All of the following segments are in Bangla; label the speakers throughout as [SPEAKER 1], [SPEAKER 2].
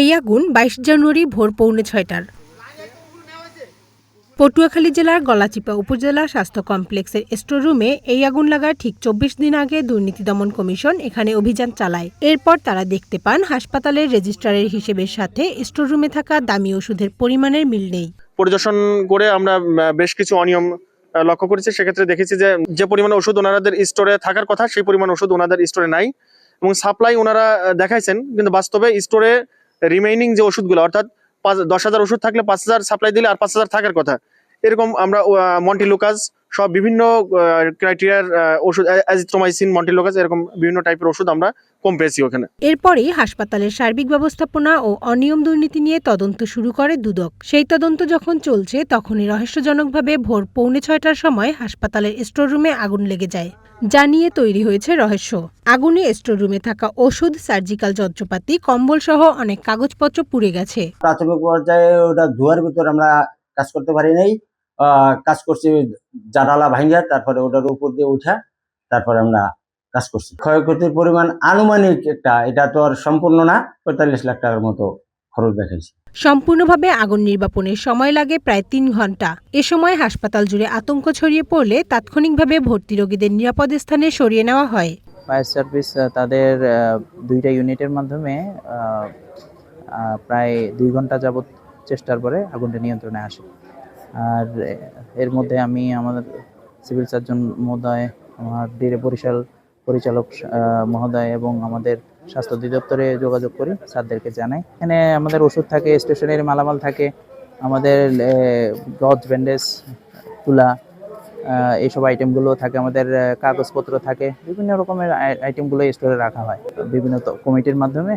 [SPEAKER 1] এই আগুন বাইশ জানুয়ারি ভোর পৌনে ছয়টার। পটুয়াখালী জেলার গলাচিপা উপজেলা স্বাস্থ্য কমপ্লেক্সের স্টোররুমে এই আগুন লাগার ঠিক চব্বিশ দিন আগে দুর্নীতি দমন কমিশন এখানে অভিযান চালায়। এরপর তারা দেখতে পান হাসপাতালের রেজিস্ট্রারের হিসেবের সাথে স্টোররুমে থাকা দামি ওষুধের পরিমাণের মিল নেই।
[SPEAKER 2] পরিদর্শন করে আমরা বেশ কিছু অনিয়ম লক্ষ্য করেছি। সেক্ষেত্রে দেখেছি যে যে পরিমাণ ওষুধ ওনাদের স্টোরে থাকার কথা, সেই পরিমাণ ওষুধ ওনাদের স্টোরে নাই এবং সাপ্লাই ওনারা দেখাইছেন। কিন্তু বাস্তবে স্টোরে রিমেইনিং যে ওষুধগুলো, অর্থাৎ পাঁচ দশ হাজার ওষুধ থাকলে পাঁচ হাজার সাপ্লাই দিলে আর পাঁচ হাজার থাকার কথা। এরকম আমরা মন্টি মন্টিলুকাস সব বিভিন্ন ক্রাইটেরিয়ার ওষুধ অ্যাজিথ্রোমাইসিন মন্টিলুকাস এরকম বিভিন্ন টাইপের ওষুধ আমরা কম পেয়েছি ওখানে।
[SPEAKER 1] এরপরই হাসপাতালের সার্বিক ব্যবস্থাপনা ও অনিয়ম দুর্নীতি নিয়ে তদন্ত শুরু করে দুদক। সেই তদন্ত যখন চলছে তখনই রহস্যজনকভাবে ভোর পৌনে ছয়টার সময় হাসপাতালের স্টোররুমে আগুন লেগে যায়। যা নিয়ে তৈরি হয়েছে রহস্য। আগুনে স্টোররুমে থাকা ওষুধ সার্জিক্যাল যন্ত্রপাতি কম্বল সহ অনেক কাগজপত্র পুড়ে গেছে।
[SPEAKER 3] প্রাথমিক পর্যায়ে ওটা ধোয়ার ভিতর আমরা কাজ করতে পারি নাই কাজ করছি জানালা ভাঙ্গা তারপরে ওটার উপর দিয়ে উঠা তারপরে আমরা কাজ করছি। ক্ষয়ক্ষতির পরিমাণ আনুমানিক একটা এটা তো আর সম্পূর্ণ না পঁয়তাল্লিশ লাখ টাকার মতো খরচ দেখাইছে।
[SPEAKER 1] সম্পূর্ণভাবে আগুন নির্বাপনের সময় লাগে প্রায় তিন ঘণ্টা। এ সময় হাসপাতাল জুড়ে আতঙ্ক ছড়িয়ে পড়লে তাৎক্ষণিকভাবে ভর্তি রোগীদের নিরাপদ স্থানে সরিয়ে নেওয়া হয়।
[SPEAKER 4] ফায়ার সার্ভিস তাদের দুইটা ইউনিটের মাধ্যমে প্রায় দুই ঘণ্টা যাবৎ চেষ্টার পরে আগুনটা নিয়ন্ত্রণে আসে। আর এর মধ্যে আমি আমাদের সিভিল সার্জন মহোদয়, আমার ডিরে বরিশাল পরিচালক মহোদয় এবং আমাদের স্বাস্থ্য অধিদপ্তরে যোগাযোগ করি, স্যারদেরকে জানাই। এখানে আমাদের ওষুধ থাকে, স্টেশনারি মালামাল থাকে, আমাদের গজ ব্যান্ডেজ, তুলা এইসব আইটেমগুলো থাকে, আমাদের কাগজপত্র থাকে, বিভিন্ন রকমের আই- আইটেমগুলো স্টোরে রাখা হয়। বিভিন্ন কমিটির মাধ্যমে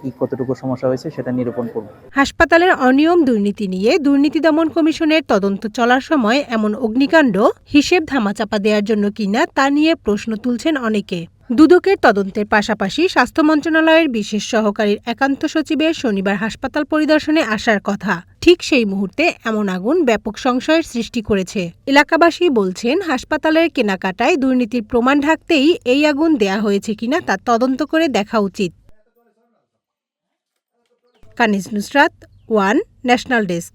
[SPEAKER 4] কি কতটুকু সমস্যা হয়েছে সেটা নিরূপণ করব।
[SPEAKER 1] হাসপাতালের অনিয়ম দুর্নীতি নিয়ে দুর্নীতি দমন কমিশনের তদন্ত চলার সময় এমন অগ্নিকাণ্ড হিসেব ধামাচাপা দেওয়ার জন্য কিনা তা নিয়ে প্রশ্ন তুলছেন অনেকে। দুদকের তদন্তের পাশাপাশি স্বাস্থ্য মন্ত্রণালয়ের বিশেষ সহকারীর একান্ত সচিবের শনিবার হাসপাতাল পরিদর্শনে আসার কথা। ঠিক সেই মুহূর্তে এমন আগুন ব্যাপক সংশয়ের সৃষ্টি করেছে। এলাকাবাসী বলছেন, হাসপাতালের কেনাকাটায় দুর্নীতির প্রমাণ ঢাকতেই এই আগুন দেয়া হয়েছে কিনা তা তদন্ত করে দেখা উচিত। Kaniz Nusrat one national desk